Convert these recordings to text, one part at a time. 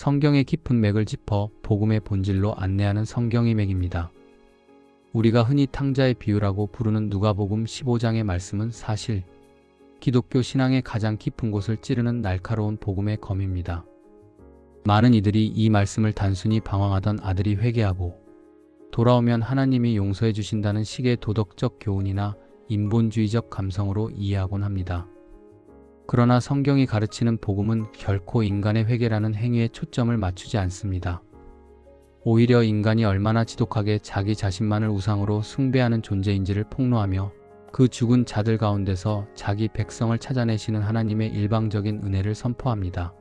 성경의 깊은 맥을 짚어 복음의 본질로 안내하는 성경의 맥입니다. 우리가 흔히 탕자의 비유라고 부르는 누가복음 15장의 말씀은 사실 기독교 신앙의 가장 깊은 곳을 찌르는 날카로운 복음의 검입니다. 많은 이들이 이 말씀을 단순히 방황하던 아들이 회개하고 돌아오면 하나님이 용서해 주신다는 식의 도덕적 교훈이나 인본주의적 감성으로 이해하곤 합니다. 그러나 성경이 가르치는 복음은 결코 인간의 회개라는 행위에 초점을 맞추지 않습니다. 오히려 인간이 얼마나 지독하게 자기 자신만을 우상으로 숭배하는 존재인지를 폭로하며 그 죽은 자들 가운데서 자기 백성을 찾아내시는 하나님의 일방적인 은혜를 선포합니다.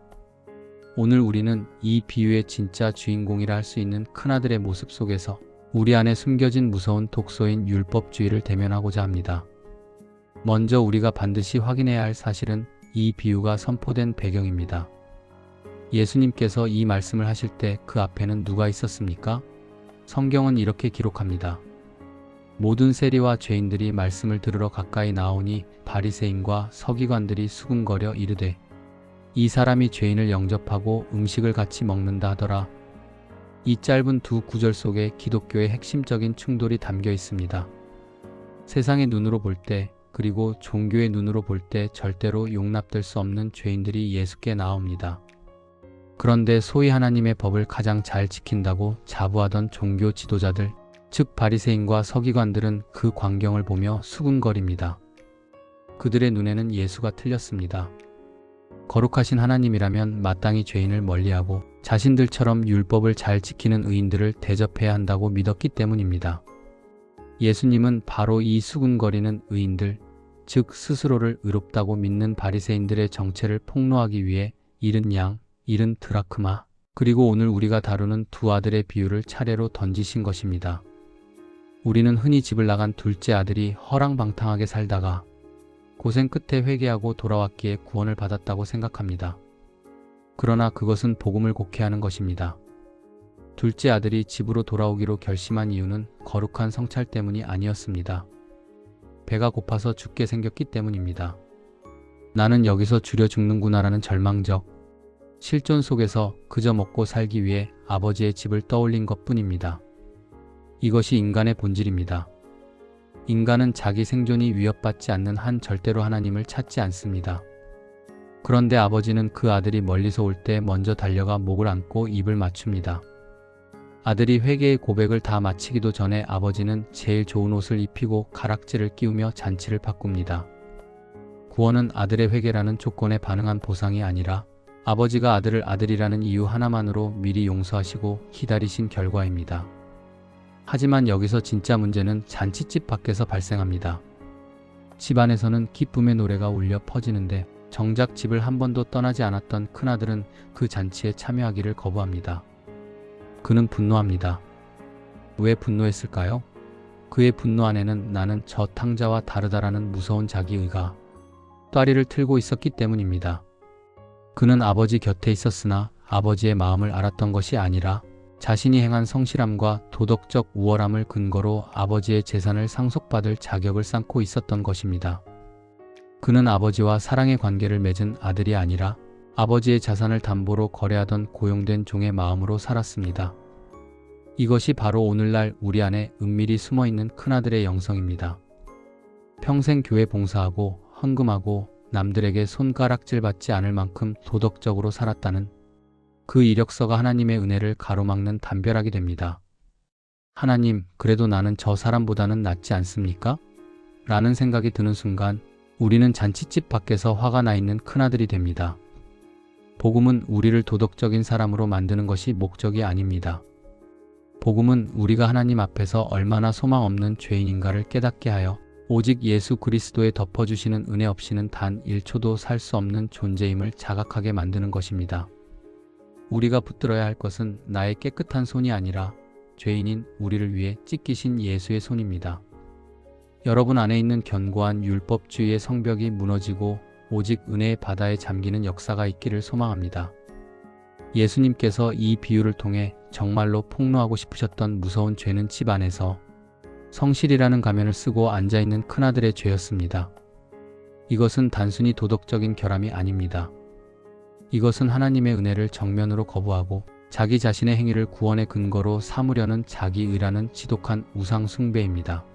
오늘 우리는 이 비유의 진짜 주인공이라 할 수 있는 큰아들의 모습 속에서 우리 안에 숨겨진 무서운 독소인 율법주의를 대면하고자 합니다. 먼저 우리가 반드시 확인해야 할 사실은 이 비유가 선포된 배경입니다. 예수님께서 이 말씀을 하실 때 그 앞에는 누가 있었습니까? 성경은 이렇게 기록합니다. 모든 세리와 죄인들이 말씀을 들으러 가까이 나오니 바리새인과 서기관들이 수군거려 이르되 이 사람이 죄인을 영접하고 음식을 같이 먹는다 하더라. 이 짧은 두 구절 속에 기독교의 핵심적인 충돌이 담겨 있습니다. 세상의 눈으로 볼 때, 그리고 종교의 눈으로 볼 때 절대로 용납될 수 없는 죄인들이 예수께 나옵니다. 그런데 소위 하나님의 법을 가장 잘 지킨다고 자부하던 종교 지도자들, 즉 바리새인과 서기관들은 그 광경을 보며 수군거립니다. 그들의 눈에는 예수가 틀렸습니다. 거룩하신 하나님이라면 마땅히 죄인을 멀리하고 자신들처럼 율법을 잘 지키는 의인들을 대접해야 한다고 믿었기 때문입니다. 예수님은 바로 이 수군거리는 의인들, 즉 스스로를 의롭다고 믿는 바리새인들의 정체를 폭로하기 위해 잃은 양, 잃은 드라크마, 그리고 오늘 우리가 다루는 두 아들의 비유를 차례로 던지신 것입니다. 우리는 흔히 집을 나간 둘째 아들이 허랑방탕하게 살다가 고생 끝에 회개하고 돌아왔기에 구원을 받았다고 생각합니다. 그러나 그것은 복음을 곡해하는 것입니다. 둘째 아들이 집으로 돌아오기로 결심한 이유는 거룩한 성찰 때문이 아니었습니다. 배가 고파서 죽게 생겼기 때문입니다. 나는 여기서 줄여 죽는구나라는 절망적 실존 속에서 그저 먹고 살기 위해 아버지의 집을 떠올린 것 뿐입니다. 이것이 인간의 본질입니다. 인간은 자기 생존이 위협받지 않는 한 절대로 하나님을 찾지 않습니다. 그런데 아버지는 그 아들이 멀리서 올 때 먼저 달려가 목을 안고 입을 맞춥니다. 아들이 회개의 고백을 다 마치기도 전에 아버지는 제일 좋은 옷을 입히고 가락지를 끼우며 잔치를 바꿉니다. 구원은 아들의 회개라는 조건에 반응한 보상이 아니라 아버지가 아들을 아들이라는 이유 하나만으로 미리 용서하시고 기다리신 결과입니다. 하지만 여기서 진짜 문제는 잔치집 밖에서 발생합니다. 집 안에서는 기쁨의 노래가 울려 퍼지는데 정작 집을 한 번도 떠나지 않았던 큰아들은 그 잔치에 참여하기를 거부합니다. 그는 분노합니다. 왜 분노했을까요? 그의 분노 안에는 나는 저 탕자와 다르다라는 무서운 자기의가 따리를 틀고 있었기 때문입니다. 그는 아버지 곁에 있었으나 아버지의 마음을 알았던 것이 아니라 자신이 행한 성실함과 도덕적 우월함을 근거로 아버지의 재산을 상속받을 자격을 쌓고 있었던 것입니다. 그는 아버지와 사랑의 관계를 맺은 아들이 아니라 아버지의 자산을 담보로 거래하던 고용된 종의 마음으로 살았습니다. 이것이 바로 오늘날 우리 안에 은밀히 숨어 있는 큰아들의 영성입니다. 평생 교회 봉사하고 헌금하고 남들에게 손가락질 받지 않을 만큼 도덕적으로 살았다는 그 이력서가 하나님의 은혜를 가로막는 담벼락이 됩니다. 하나님, 그래도 나는 저 사람보다는 낫지 않습니까? 라는 생각이 드는 순간 우리는 잔치집 밖에서 화가 나 있는 큰아들이 됩니다. 복음은 우리를 도덕적인 사람으로 만드는 것이 목적이 아닙니다. 복음은 우리가 하나님 앞에서 얼마나 소망 없는 죄인인가를 깨닫게 하여 오직 예수 그리스도에 덮어주시는 은혜 없이는 단 1초도 살 수 없는 존재임을 자각하게 만드는 것입니다. 우리가 붙들어야 할 것은 나의 깨끗한 손이 아니라 죄인인 우리를 위해 찢기신 예수의 손입니다. 여러분 안에 있는 견고한 율법주의의 성벽이 무너지고 오직 은혜의 바다에 잠기는 역사가 있기를 소망합니다. 예수님께서 이 비유를 통해 정말로 폭로하고 싶으셨던 무서운 죄는 집 안에서 성실이라는 가면을 쓰고 앉아있는 큰아들의 죄였습니다. 이것은 단순히 도덕적인 결함이 아닙니다. 이것은 하나님의 은혜를 정면으로 거부하고 자기 자신의 행위를 구원의 근거로 삼으려는 자기의라는 지독한 우상 숭배입니다.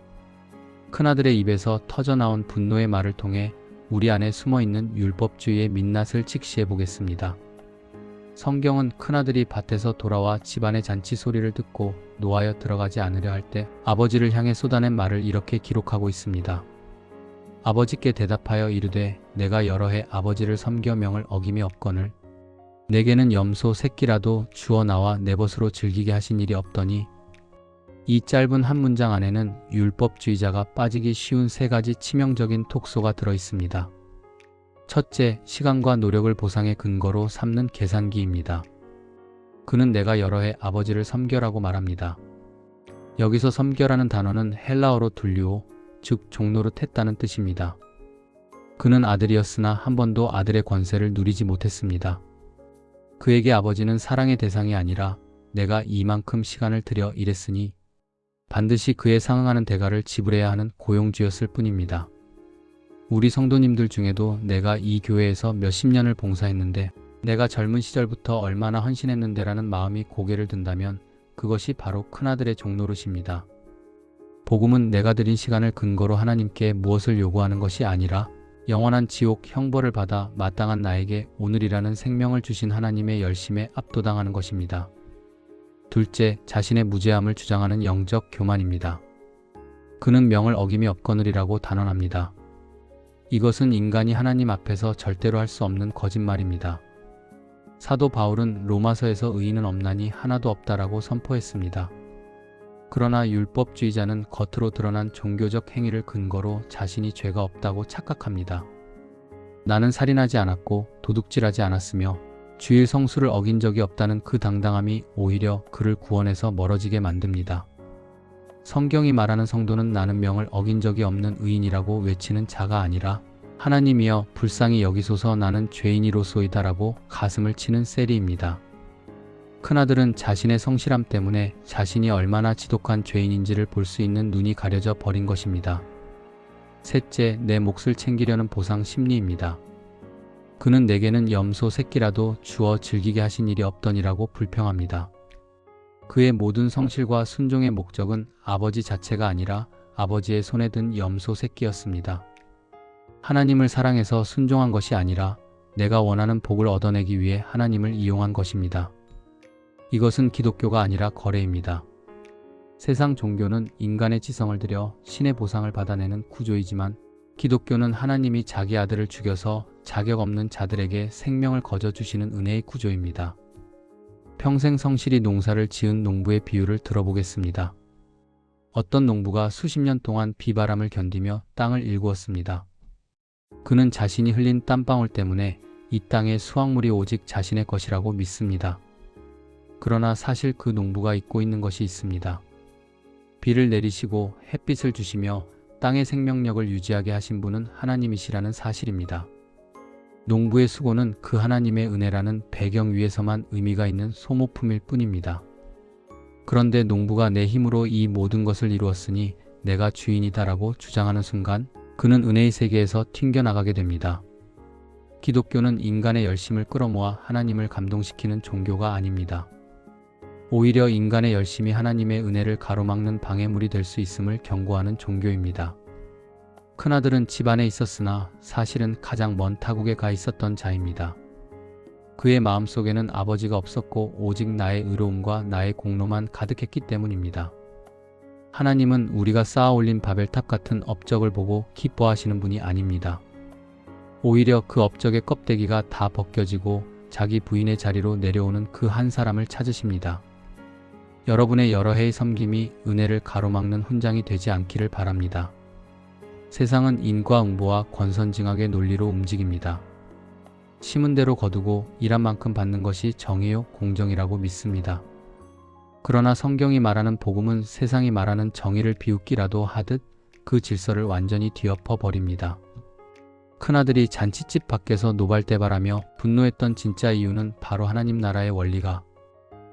큰아들의 입에서 터져나온 분노의 말을 통해 우리 안에 숨어 있는 율법주의의 민낯을 직시해 보겠습니다. 성경은 큰아들이 밭에서 돌아와 집안의 잔치 소리를 듣고 노하여 들어가지 않으려 할 때 아버지를 향해 쏟아낸 말을 이렇게 기록하고 있습니다. 아버지께 대답하여 이르되 내가 여러 해 아버지를 섬겨 명을 어김이 없거늘 내게는 염소 새끼라도 주어 나와 내 벗으로 즐기게 하신 일이 없더니 이 짧은 한 문장 안에는 율법주의자가 빠지기 쉬운 세 가지 치명적인 톡소가 들어 있습니다. 첫째, 시간과 노력을 보상의 근거로 삼는 계산기입니다. 그는 내가 여러 해 아버지를 섬겨라고 말합니다. 여기서 섬겨라는 단어는 헬라어로 둘리오, 즉 종노릇했다는 뜻입니다. 그는 아들이었으나 한 번도 아들의 권세를 누리지 못했습니다. 그에게 아버지는 사랑의 대상이 아니라 내가 이만큼 시간을 들여 일했으니 반드시 그에 상응하는 대가를 지불해야 하는 고용주였을 뿐입니다. 우리 성도님들 중에도 내가 이 교회에서 몇십 년을 봉사했는데 내가 젊은 시절부터 얼마나 헌신했는데라는 마음이 고개를 든다면 그것이 바로 큰아들의 종노릇입니다. 복음은 내가 드린 시간을 근거로 하나님께 무엇을 요구하는 것이 아니라 영원한 지옥 형벌을 받아 마땅한 나에게 오늘이라는 생명을 주신 하나님의 열심에 압도당하는 것입니다. 둘째, 자신의 무죄함을 주장하는 영적 교만입니다. 그는 명을 어김이 없거늘이라고 단언합니다. 이것은 인간이 하나님 앞에서 절대로 할 수 없는 거짓말입니다. 사도 바울은 로마서에서 의인은 없나니 하나도 없다라고 선포했습니다. 그러나 율법주의자는 겉으로 드러난 종교적 행위를 근거로 자신이 죄가 없다고 착각합니다. 나는 살인하지 않았고 도둑질하지 않았으며 주일 성수를 어긴 적이 없다는 그 당당함이 오히려 그를 구원에서 멀어지게 만듭니다. 성경이 말하는 성도는 나는 명을 어긴 적이 없는 의인이라고 외치는 자가 아니라 하나님이여 불쌍히 여기소서 나는 죄인이로소이다라고 가슴을 치는 세리입니다. 큰아들은 자신의 성실함 때문에 자신이 얼마나 지독한 죄인인지를 볼 수 있는 눈이 가려져 버린 것입니다. 셋째, 내 몫을 챙기려는 보상 심리입니다. 그는 내게는 염소 새끼라도 주어 즐기게 하신 일이 없더니라고 불평합니다. 그의 모든 성실과 순종의 목적은 아버지 자체가 아니라 아버지의 손에 든 염소 새끼였습니다. 하나님을 사랑해서 순종한 것이 아니라 내가 원하는 복을 얻어내기 위해 하나님을 이용한 것입니다. 이것은 기독교가 아니라 거래입니다. 세상 종교는 인간의 지성을 들여 신의 보상을 받아내는 구조이지만 기독교는 하나님이 자기 아들을 죽여서 자격 없는 자들에게 생명을 거저 주시는 은혜의 구조입니다. 평생 성실히 농사를 지은 농부의 비유를 들어보겠습니다. 어떤 농부가 수십 년 동안 비바람을 견디며 땅을 일구었습니다. 그는 자신이 흘린 땀방울 때문에 이 땅의 수확물이 오직 자신의 것이라고 믿습니다. 그러나 사실 그 농부가 잊고 있는 것이 있습니다. 비를 내리시고 햇빛을 주시며 땅의 생명력을 유지하게 하신 분은 하나님이시라는 사실입니다. 농부의 수고는 그 하나님의 은혜라는 배경 위에서만 의미가 있는 소모품일 뿐입니다. 그런데 농부가 내 힘으로 이 모든 것을 이루었으니 내가 주인이다라고 주장하는 순간 그는 은혜의 세계에서 튕겨나가게 됩니다. 기독교는 인간의 열심을 끌어모아 하나님을 감동시키는 종교가 아닙니다. 오히려 인간의 열심이 하나님의 은혜를 가로막는 방해물이 될 수 있음을 경고하는 종교입니다. 큰아들은 집안에 있었으나 사실은 가장 먼 타국에 가 있었던 자입니다. 그의 마음속에는 아버지가 없었고 오직 나의 의로움과 나의 공로만 가득했기 때문입니다. 하나님은 우리가 쌓아 올린 바벨탑 같은 업적을 보고 기뻐하시는 분이 아닙니다. 오히려 그 업적의 껍데기가 다 벗겨지고 자기 부인의 자리로 내려오는 그 한 사람을 찾으십니다. 여러분의 여러 해의 섬김이 은혜를 가로막는 훈장이 되지 않기를 바랍니다. 세상은 인과응보와 권선징악의 논리로 움직입니다. 심은 대로 거두고 일한 만큼 받는 것이 정의요 공정이라고 믿습니다. 그러나 성경이 말하는 복음은 세상이 말하는 정의를 비웃기라도 하듯 그 질서를 완전히 뒤엎어 버립니다. 큰아들이 잔치집 밖에서 노발대발하며 분노했던 진짜 이유는 바로 하나님 나라의 원리가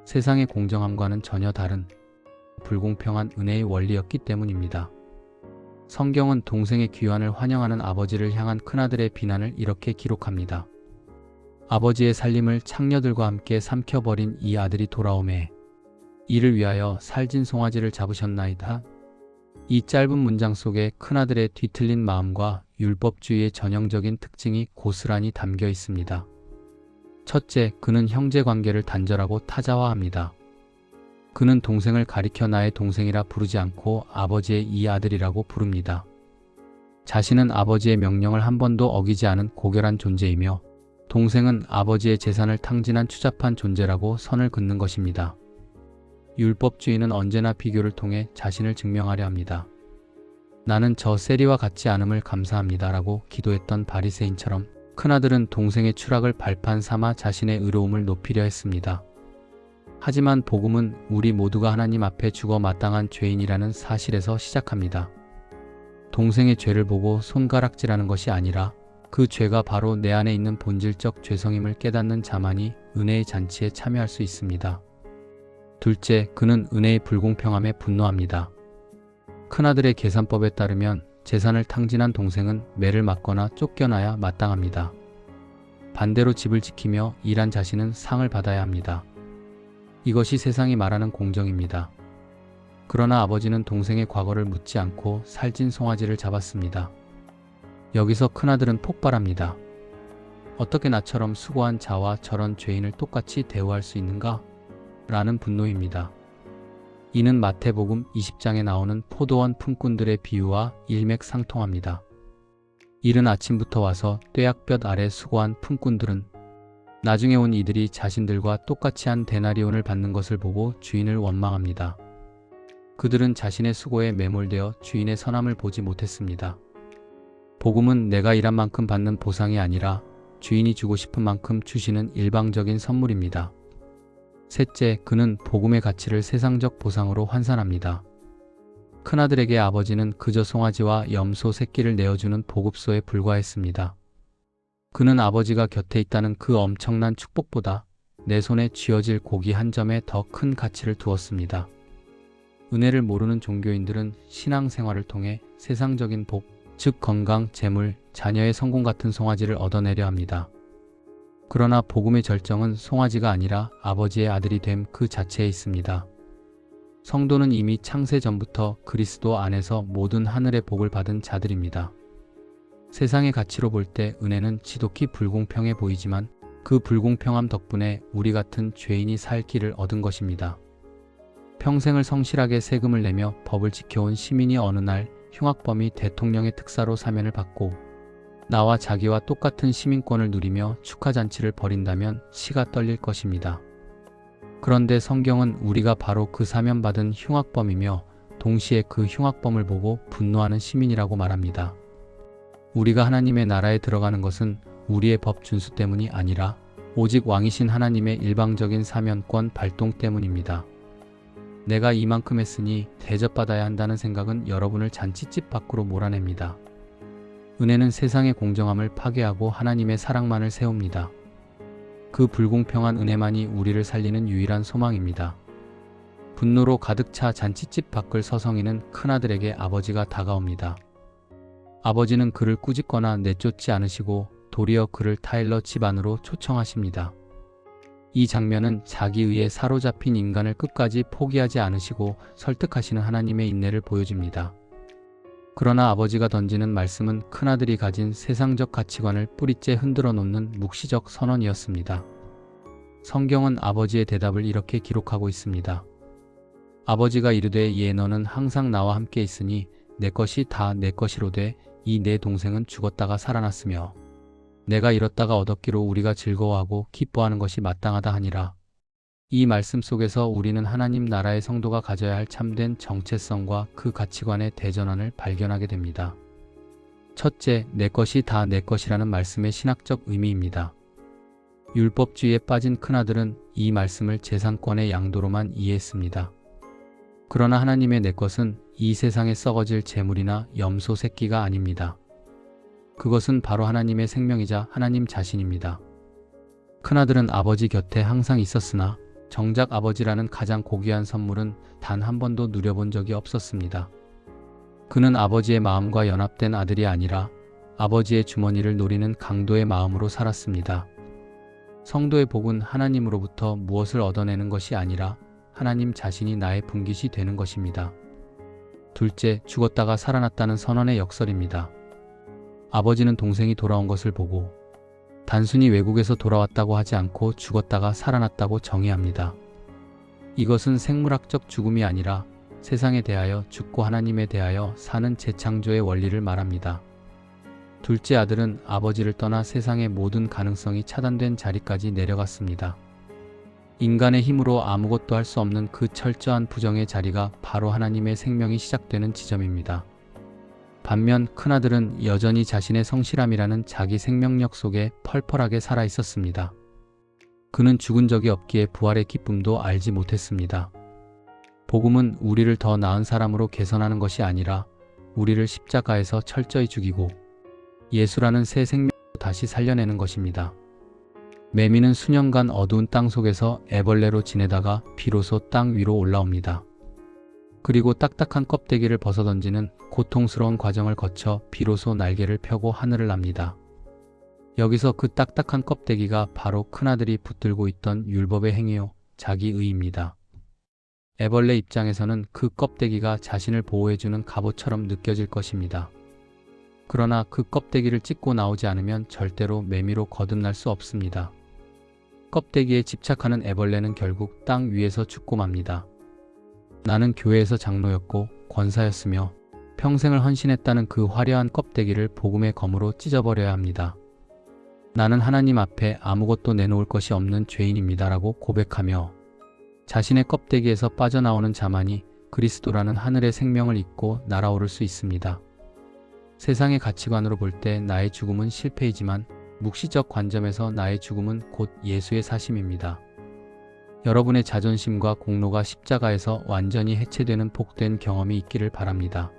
세상의 공정함과는 전혀 다른 불공평한 은혜의 원리였기 때문입니다. 성경은 동생의 귀환을 환영하는 아버지를 향한 큰아들의 비난을 이렇게 기록합니다. 아버지의 살림을 창녀들과 함께 삼켜버린 이 아들이 돌아오매 이를 위하여 살진 송아지를 잡으셨나이다. 이 짧은 문장 속에 큰아들의 뒤틀린 마음과 율법주의의 전형적인 특징이 고스란히 담겨 있습니다. 첫째, 그는 형제 관계를 단절하고 타자화합니다. 그는 동생을 가리켜 나의 동생이라 부르지 않고 아버지의 이 아들이라고 부릅니다. 자신은 아버지의 명령을 한 번도 어기지 않은 고결한 존재이며 동생은 아버지의 재산을 탕진한 추잡한 존재라고 선을 긋는 것입니다. 율법주의는 언제나 비교를 통해 자신을 증명하려 합니다. 나는 저 세리와 같지 않음을 감사합니다라고 기도했던 바리새인처럼 큰아들은 동생의 추락을 발판 삼아 자신의 의로움을 높이려 했습니다. 하지만 복음은 우리 모두가 하나님 앞에 죽어 마땅한 죄인이라는 사실에서 시작합니다. 동생의 죄를 보고 손가락질하는 것이 아니라 그 죄가 바로 내 안에 있는 본질적 죄성임을 깨닫는 자만이 은혜의 잔치에 참여할 수 있습니다. 둘째, 그는 은혜의 불공평함에 분노합니다. 큰아들의 계산법에 따르면 재산을 탕진한 동생은 매를 맞거나 쫓겨나야 마땅합니다. 반대로 집을 지키며 일한 자신은 상을 받아야 합니다. 이것이 세상이 말하는 공정입니다. 그러나 아버지는 동생의 과거를 묻지 않고 살찐 송아지를 잡았습니다. 여기서 큰아들은 폭발합니다. 어떻게 나처럼 수고한 자와 저런 죄인을 똑같이 대우할 수 있는가? 라는 분노입니다. 이는 마태복음 20장에 나오는 포도원 품꾼들의 비유와 일맥상통합니다. 이른 아침부터 와서 뙤약볕 아래 수고한 품꾼들은 나중에 온 이들이 자신들과 똑같이 한 데나리온을 받는 것을 보고 주인을 원망합니다. 그들은 자신의 수고에 매몰되어 주인의 선함을 보지 못했습니다. 복음은 내가 일한 만큼 받는 보상이 아니라 주인이 주고 싶은 만큼 주시는 일방적인 선물입니다. 셋째, 그는 복음의 가치를 세상적 보상으로 환산합니다. 큰아들에게 아버지는 그저 송아지와 염소 새끼를 내어주는 보급소에 불과했습니다. 그는 아버지가 곁에 있다는 그 엄청난 축복보다 내 손에 쥐어질 고기 한 점에 더 큰 가치를 두었습니다. 은혜를 모르는 종교인들은 신앙생활을 통해 세상적인 복, 즉 건강, 재물, 자녀의 성공 같은 송아지를 얻어내려 합니다. 그러나 복음의 절정은 송아지가 아니라 아버지의 아들이 됨 그 자체에 있습니다. 성도는 이미 창세 전부터 그리스도 안에서 모든 하늘의 복을 받은 자들입니다. 세상의 가치로 볼 때 은혜는 지독히 불공평해 보이지만 그 불공평함 덕분에 우리 같은 죄인이 살 길을 얻은 것입니다. 평생을 성실하게 세금을 내며 법을 지켜온 시민이 어느 날 흉악범이 대통령의 특사로 사면을 받고 나와 자기와 똑같은 시민권을 누리며 축하잔치를 벌인다면 치가 떨릴 것입니다. 그런데 성경은 우리가 바로 그 사면받은 흉악범이며 동시에 그 흉악범을 보고 분노하는 시민이라고 말합니다. 우리가 하나님의 나라에 들어가는 것은 우리의 법 준수 때문이 아니라 오직 왕이신 하나님의 일방적인 사면권 발동 때문입니다. 내가 이만큼 했으니 대접받아야 한다는 생각은 여러분을 잔치집 밖으로 몰아냅니다. 은혜는 세상의 공정함을 파괴하고 하나님의 사랑만을 세웁니다. 그 불공평한 은혜만이 우리를 살리는 유일한 소망입니다. 분노로 가득 차 잔치집 밖을 서성이는 큰아들에게 아버지가 다가옵니다. 아버지는 그를 꾸짖거나 내쫓지 않으시고 도리어 그를 타일러 집 안으로 초청하십니다. 이 장면은 자기 의에 사로잡힌 인간을 끝까지 포기하지 않으시고 설득하시는 하나님의 인내를 보여줍니다. 그러나 아버지가 던지는 말씀은 큰아들이 가진 세상적 가치관을 뿌리째 흔들어 놓는 묵시적 선언이었습니다. 성경은 아버지의 대답을 이렇게 기록하고 있습니다. 아버지가 이르되 예 너는 항상 나와 함께 있으니 내 것이 다 내 것이로되 이 내 동생은 죽었다가 살아났으며 내가 잃었다가 얻었기로 우리가 즐거워하고 기뻐하는 것이 마땅하다 하니라. 이 말씀 속에서 우리는 하나님 나라의 성도가 가져야 할 참된 정체성과 그 가치관의 대전환을 발견하게 됩니다. 첫째, 내 것이 다 내 것이라는 말씀의 신학적 의미입니다. 율법주의에 빠진 큰아들은 이 말씀을 재산권의 양도로만 이해했습니다. 그러나 하나님의 내 것은 이 세상에 썩어질 재물이나 염소 새끼가 아닙니다. 그것은 바로 하나님의 생명이자 하나님 자신입니다. 큰아들은 아버지 곁에 항상 있었으나 정작 아버지라는 가장 고귀한 선물은 단 한 번도 누려본 적이 없었습니다. 그는 아버지의 마음과 연합된 아들이 아니라 아버지의 주머니를 노리는 강도의 마음으로 살았습니다. 성도의 복은 하나님으로부터 무엇을 얻어내는 것이 아니라 하나님 자신이 나의 분깃이 되는 것입니다. 둘째, 죽었다가 살아났다는 선언의 역설입니다. 아버지는 동생이 돌아온 것을 보고 단순히 외국에서 돌아왔다고 하지 않고 죽었다가 살아났다고 정의합니다. 이것은 생물학적 죽음이 아니라 세상에 대하여 죽고 하나님에 대하여 사는 재창조의 원리를 말합니다. 둘째 아들은 아버지를 떠나 세상의 모든 가능성이 차단된 자리까지 내려갔습니다. 인간의 힘으로 아무것도 할 수 없는 그 철저한 부정의 자리가 바로 하나님의 생명이 시작되는 지점입니다. 반면 큰아들은 여전히 자신의 성실함이라는 자기 생명력 속에 펄펄하게 살아 있었습니다. 그는 죽은 적이 없기에 부활의 기쁨도 알지 못했습니다. 복음은 우리를 더 나은 사람으로 개선하는 것이 아니라 우리를 십자가에서 철저히 죽이고 예수라는 새 생명으로 다시 살려내는 것입니다. 매미는 수년간 어두운 땅 속에서 애벌레로 지내다가 비로소 땅 위로 올라옵니다. 그리고 딱딱한 껍데기를 벗어던지는 고통스러운 과정을 거쳐 비로소 날개를 펴고 하늘을 납니다. 여기서 그 딱딱한 껍데기가 바로 큰아들이 붙들고 있던 율법의 행위요, 자기의입니다. 애벌레 입장에서는 그 껍데기가 자신을 보호해주는 갑옷처럼 느껴질 것입니다. 그러나 그 껍데기를 찢고 나오지 않으면 절대로 매미로 거듭날 수 없습니다. 껍데기에 집착하는 애벌레는 결국 땅 위에서 죽고 맙니다. 나는 교회에서 장로였고 권사였으며 평생을 헌신했다는 그 화려한 껍데기를 복음의 검으로 찢어버려야 합니다. 나는 하나님 앞에 아무것도 내놓을 것이 없는 죄인입니다라고 고백하며 자신의 껍데기에서 빠져나오는 자만이 그리스도라는 하늘의 생명을 잇고 날아오를 수 있습니다. 세상의 가치관으로 볼 때 나의 죽음은 실패이지만 묵시적 관점에서 나의 죽음은 곧 예수의 사심입니다. 여러분의 자존심과 공로가 십자가에서 완전히 해체되는 복된 경험이 있기를 바랍니다.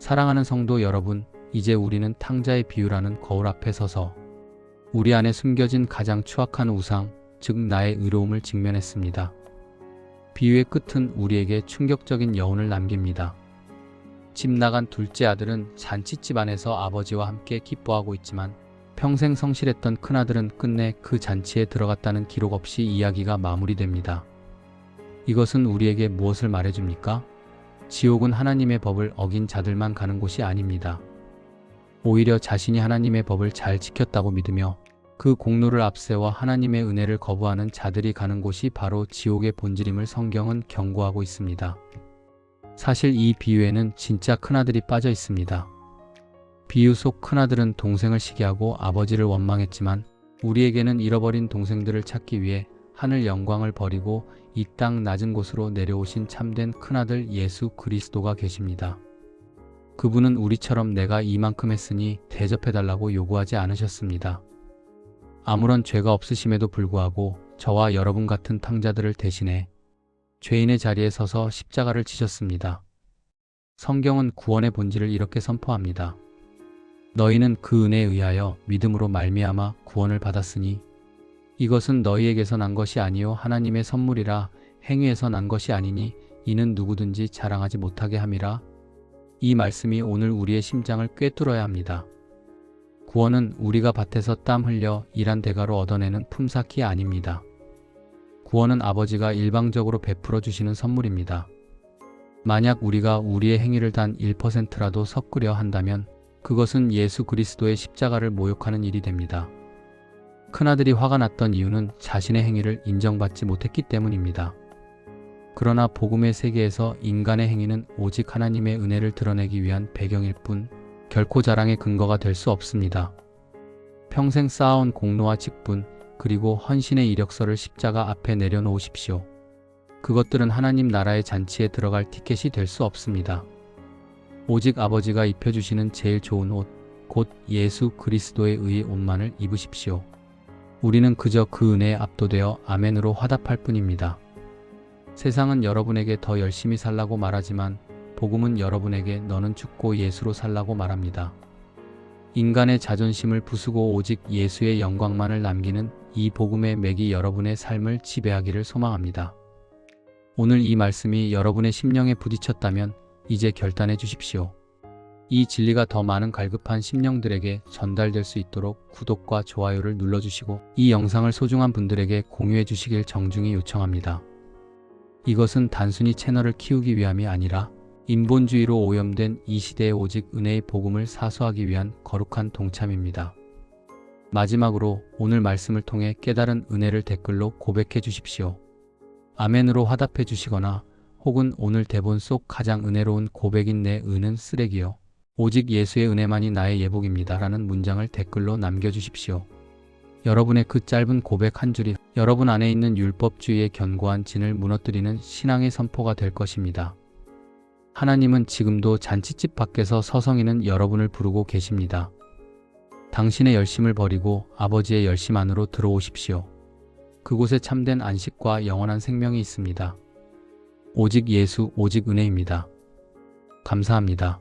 사랑하는 성도 여러분, 이제 우리는 탕자의 비유라는 거울 앞에 서서 우리 안에 숨겨진 가장 추악한 우상, 즉 나의 의로움을 직면했습니다. 비유의 끝은 우리에게 충격적인 여운을 남깁니다. 집 나간 둘째 아들은 잔치집 안에서 아버지와 함께 기뻐하고 있지만 평생 성실했던 큰아들은 끝내 그 잔치에 들어갔다는 기록 없이 이야기가 마무리됩니다. 이것은 우리에게 무엇을 말해줍니까? 지옥은 하나님의 법을 어긴 자들만 가는 곳이 아닙니다. 오히려 자신이 하나님의 법을 잘 지켰다고 믿으며 그 공로를 앞세워 하나님의 은혜를 거부하는 자들이 가는 곳이 바로 지옥의 본질임을 성경은 경고하고 있습니다. 사실 이 비유에는 진짜 큰아들이 빠져 있습니다. 비유 속 큰아들은 동생을 시기하고 아버지를 원망했지만 우리에게는 잃어버린 동생들을 찾기 위해 하늘 영광을 버리고 이 땅 낮은 곳으로 내려오신 참된 큰아들 예수 그리스도가 계십니다. 그분은 우리처럼 내가 이만큼 했으니 대접해달라고 요구하지 않으셨습니다. 아무런 죄가 없으심에도 불구하고 저와 여러분 같은 탕자들을 대신해 죄인의 자리에 서서 십자가를 지셨습니다. 성경은 구원의 본질을 이렇게 선포합니다. 너희는 그 은혜에 의하여 믿음으로 말미암아 구원을 받았으니 이것은 너희에게서 난 것이 아니요 하나님의 선물이라 행위에서 난 것이 아니니 이는 누구든지 자랑하지 못하게 함이라 이 말씀이 오늘 우리의 심장을 꿰뚫어야 합니다. 구원은 우리가 밭에서 땀 흘려 일한 대가로 얻어내는 품삯이 아닙니다. 구원은 아버지가 일방적으로 베풀어 주시는 선물입니다. 만약 우리가 우리의 행위를 단 1%라도 섞으려 한다면 그것은 예수 그리스도의 십자가를 모욕하는 일이 됩니다. 큰아들이 화가 났던 이유는 자신의 행위를 인정받지 못했기 때문입니다. 그러나 복음의 세계에서 인간의 행위는 오직 하나님의 은혜를 드러내기 위한 배경일 뿐 결코 자랑의 근거가 될 수 없습니다. 평생 쌓아온 공로와 직분 그리고 헌신의 이력서를 십자가 앞에 내려놓으십시오. 그것들은 하나님 나라의 잔치에 들어갈 티켓이 될 수 없습니다. 오직 아버지가 입혀주시는 제일 좋은 옷, 곧 예수 그리스도의 의 옷만을 입으십시오. 우리는 그저 그 은혜에 압도되어 아멘으로 화답할 뿐입니다. 세상은 여러분에게 더 열심히 살라고 말하지만 복음은 여러분에게 너는 죽고 예수로 살라고 말합니다. 인간의 자존심을 부수고 오직 예수의 영광만을 남기는 이 복음의 맥이 여러분의 삶을 지배하기를 소망합니다. 오늘 이 말씀이 여러분의 심령에 부딪혔다면 이제 결단해 주십시오. 이 진리가 더 많은 갈급한 심령들에게 전달될 수 있도록 구독과 좋아요를 눌러주시고 이 영상을 소중한 분들에게 공유해 주시길 정중히 요청합니다. 이것은 단순히 채널을 키우기 위함이 아니라 인본주의로 오염된 이 시대에 오직 은혜의 복음을 사수하기 위한 거룩한 동참입니다. 마지막으로 오늘 말씀을 통해 깨달은 은혜를 댓글로 고백해 주십시오. 아멘으로 화답해 주시거나 혹은 오늘 대본 속 가장 은혜로운 고백인 내 은은 쓰레기요. 오직 예수의 은혜만이 나의 예복입니다. 라는 문장을 댓글로 남겨주십시오. 여러분의 그 짧은 고백 한 줄이 여러분 안에 있는 율법주의의 견고한 진을 무너뜨리는 신앙의 선포가 될 것입니다. 하나님은 지금도 잔치집 밖에서 서성이는 여러분을 부르고 계십니다. 당신의 열심을 버리고 아버지의 열심 안으로 들어오십시오. 그곳에 참된 안식과 영원한 생명이 있습니다. 오직 예수, 오직 은혜입니다. 감사합니다.